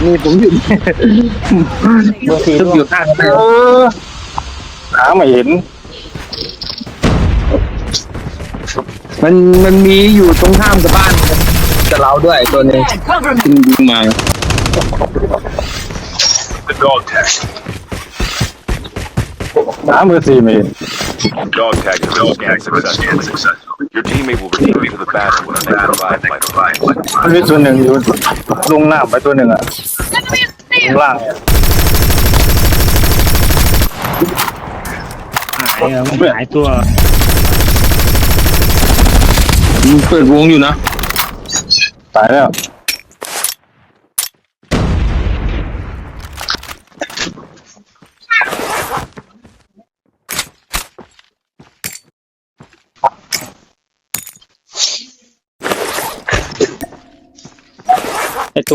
นนี่ผมอยู่เบอร์สี่อยู่ข้างกันเออหาไม่เห็น มันมันมีอยู่ตรงข้ามกับบ้านกับเราด้วยตัวหนึงยิงยิงมา The dog tag. หาเบอร์สี่ไม่เห็น Dog tag is dog tag successful. Your teammate will return to the battle when they provide life. มันมีตัวหนึ่งอยู่ลงหน้าไปตัวหนึ่งอะข้างล่างเนี่ยหายตัวมันเปิดวงอยู่นะ ตายแล้ว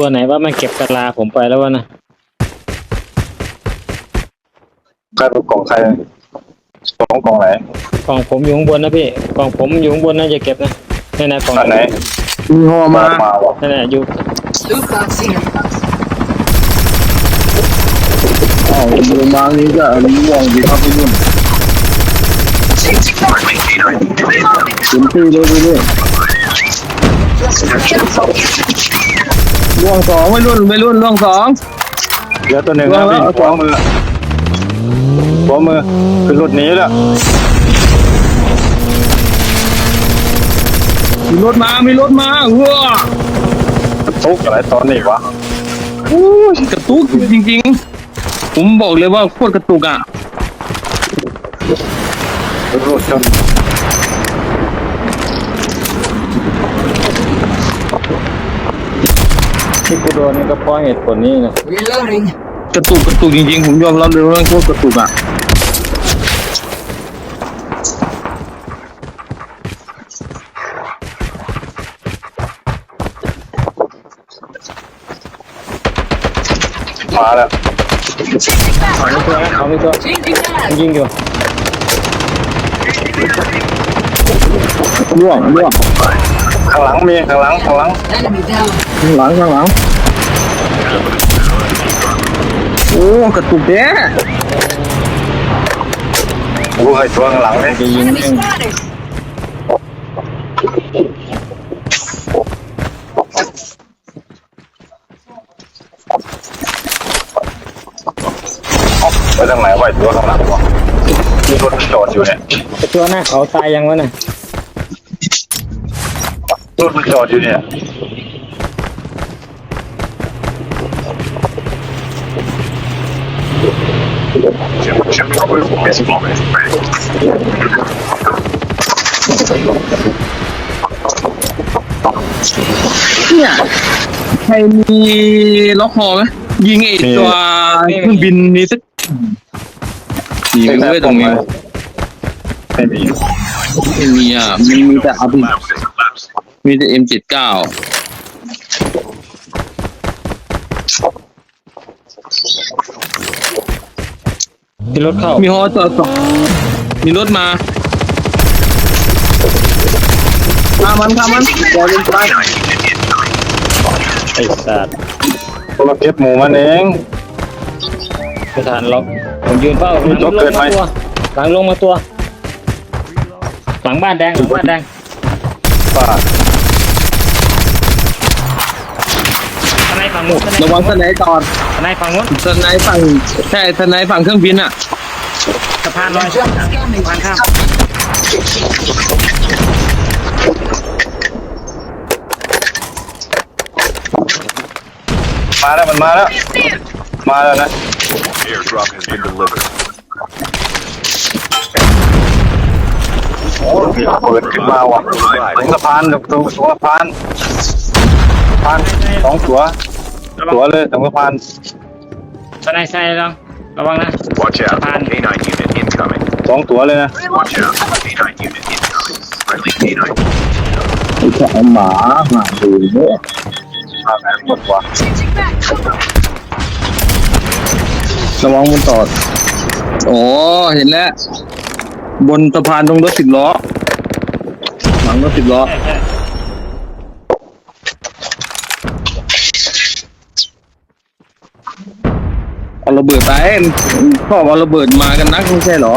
ตัวไหนว่ามันเก็บกะลาผมไปแล้ววะนะใครเป็นกล่องใครสองกล่องไหนกล่องผมอยู่ข้างบนนะพี่กล่องผมอยู่ข้างบนน่าจะเก็บนะนี่นะกล่องอันไหนมีหอมามาว่ะนั่นแหละอยู่อ๋อมือบางนี้ก็อันนี้ม่วงดีครับพี่นุ่นถึงตีเลยไปเลย ม่วงสองไม่รุ่นไม่รุ่นล่องสองเหลือตัวหนึ่งนะพี่ขวามือขวามือคือรถหนี้แล้วมีรถมา มีรถมาเว้อทุกอะไรตอนนี้วะโอ้ยกระตุกจริง ๆ ผมบอกเลยว่าโคตรกระตุกอะรถชน ที่กูโดนนี่ก็เพราะเหตุผลนี้นะกระตุกกระตุกจริงๆ ผมยอมรับเลยว่าโคตรกระตุกอะ มาแล้วเอาไม่ตัวนะเอาไม่ตัวยิงอยู่ล่วงล่วง ข้างหลังมีข้างหลังข้างหลัง Enemy down. ข้างหลังข้างหลังโอ้กระตุกแย่กูให้ตัวข้างหลังเลยจะยิงแม่งไปทางไหนไว้ตัวข้างหลังวะมีรถจอดอยู่เนี่ยไอตัวหน้าเขาตายยังวะน่ะ รถมันจอดอยู่เนี่ย Chip, chip, is falling. เนี่ยใครมีล็อกคอไหมยิงไอตัวเครื่องบินนี้สักยิงไว้ตรงนี้ไม่มีไม่มีอะมันมีแต่อาบิ มีแต่ M79 มีรถเข้ามีฮอจอดสองมีรถมาข้ามันข้ามันบอลลงไปไอ้สัตว์เราเก็บหมูมันเองไม่ทันล็อกผมยืนเฝ้าล็อกเกินไหมหลังลงมาตัว หลังบ้านแดงหลังบ้านแดงป้า นายฝั่งนู้นทนายระวังสไนตอดทนายฝั่งนู้นสไนฝั่งใช่สไนฝั่งเครื่องบินอะสะพานลอยสะพานข้ามมาแล้วมันมาแล้ว มาแล้วนะ Airdrop has been delivered. โอ้ยเปิดขึ้นมาว่ะตรงสะพานตรงตรงสะพานสะพานสองตัว ตัวเลยตรงสะพานทนายใส่ลองระวังนะ Watch out. Japan. K9 unit incoming. สองตัวเลยนะ Watch out. K9 unit incoming. Friendly K9. ไอ้แค่หมาหมาดูเนี่ยมาไหนหมดวะระวังบนตอดโอ้เห็นแล้ว บนสะพานตรงรถสิบล้อ หลังรถสิบล้อ ใช่ใช่ เอาระเบิดไปพ่อเอาระเบิดมากันนักไม่ใช่เหรอ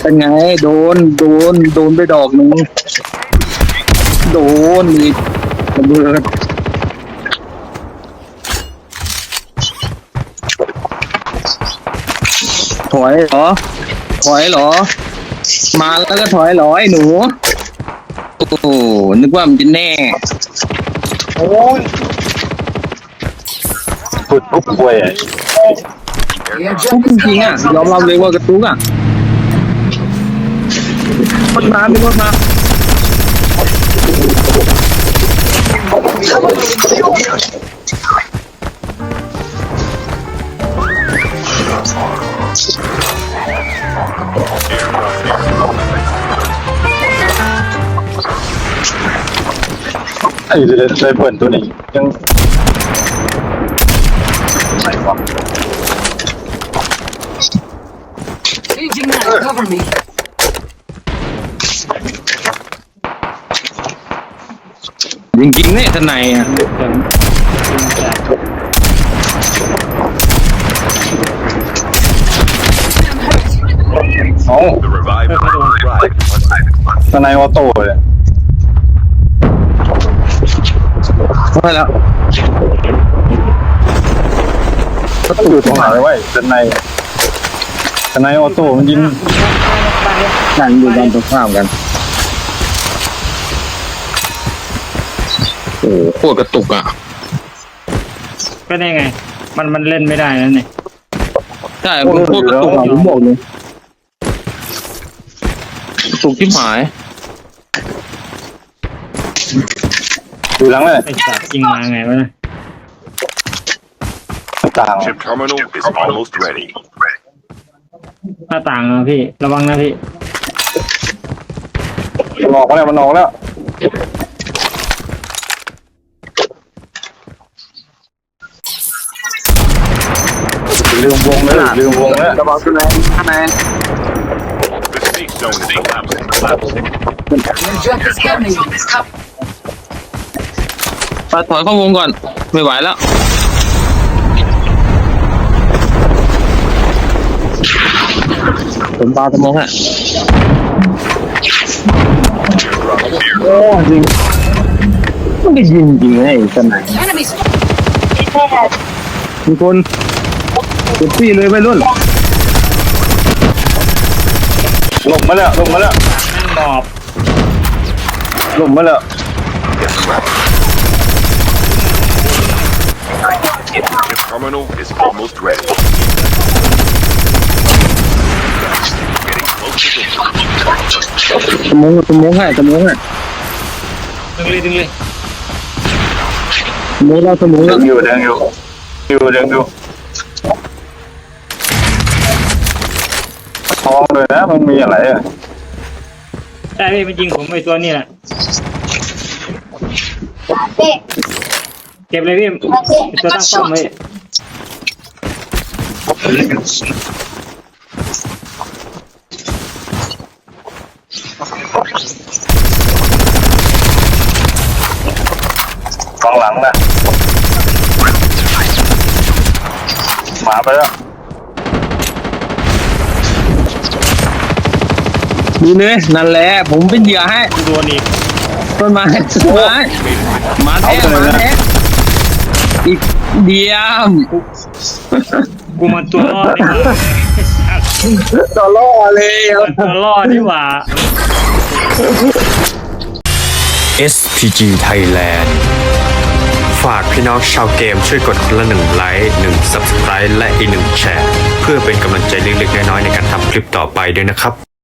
เป็นไง โดน โดน โดนไปดอกหนึ่งโดนอีกระเบิดถอยเหรอ ถอยเหรอ มาแล้วก็ถอยเหรอไอ้หนู โอ้นึกว่ามันจะแน่ โอ้ย พุดปุ๊บควยอะทุกจริงๆอะยอมรับเลยว่ากระตุกอะมันมาไม่รถมาไอ้เดนไซเปิลตัวนี้ยังไหนวะ Changing that. Cover me. จริงๆเนี่ยทนายอะเอ้า The revived arrived on site. สไนออโต้เลยใช่แล้วก็อยู่ตรงไหนไว้สไนส ไนออโต้มันยิงนั่นอยู่ด้านตรงข้ามกัน โอ้โหโคตรกระตุกอะ ก็ได้ไง มันมันเล่นไม่ได้นั่นนี่ใช่มันโคตรกระตุกอะผมบอกเลยกระตุกที่หมายอยู่หลังเลยไอ้สัตว์ยิงมาไงวะนะต่าง Chip terminal is almost ready. หน้าต่างอะพี่ ระวังนะพี่ มันออกมาแล้วมันออกแล้ว ลืมวงเลยลืมวงแล้วระวังตัวไหนข้างใน The safe zone is collapsing. collapsing. Airdrop is coming. ไปถอยเข้าวงก่อน ไม่ไหวแล้ว ผมปาสมองอะโอ้จริงมันได้ยิงจริงไงสนาย Enemies. มีคนเก็บซี่เลยไปรุ่นลงมาแล้วลงมาแล้วแม่งหมอบลงมาแล้ว มองสมองให้สมองให้ดึงเลยดึงเลยสมองเราสมองเดิเรานอยู่เดินอยู่อยู่เดินอยู่ทองเลยนะมันมีอะไรอะได้พี่มันยิงผมไอ้ตัวนี้แหละเก็บเลยพี่ไอ้ตัวตั้งป้อมเล กองหลังนะหมาไปแล้วดูเนื้อนั่นแหละ ผมเป็นเหยื่อให้กูโดนอีกต้นไม้ต้นไม้หมาแท้หมาแท้อีกเดียมกูมันตัวรอดนี่หว่าต่อล่อเลยมันตัวรอดนี่หว่า SPG Thailand ฝากพี่น้องชาวเกมช่วยกดคนละหนึ่งไลค์หนึ่ง Subscribe และอีกหนึ่งแชร์ เพื่อเป็นกำลังใจเล็กๆน้อยๆในการทำคลิปต่อไปด้วยนะครับ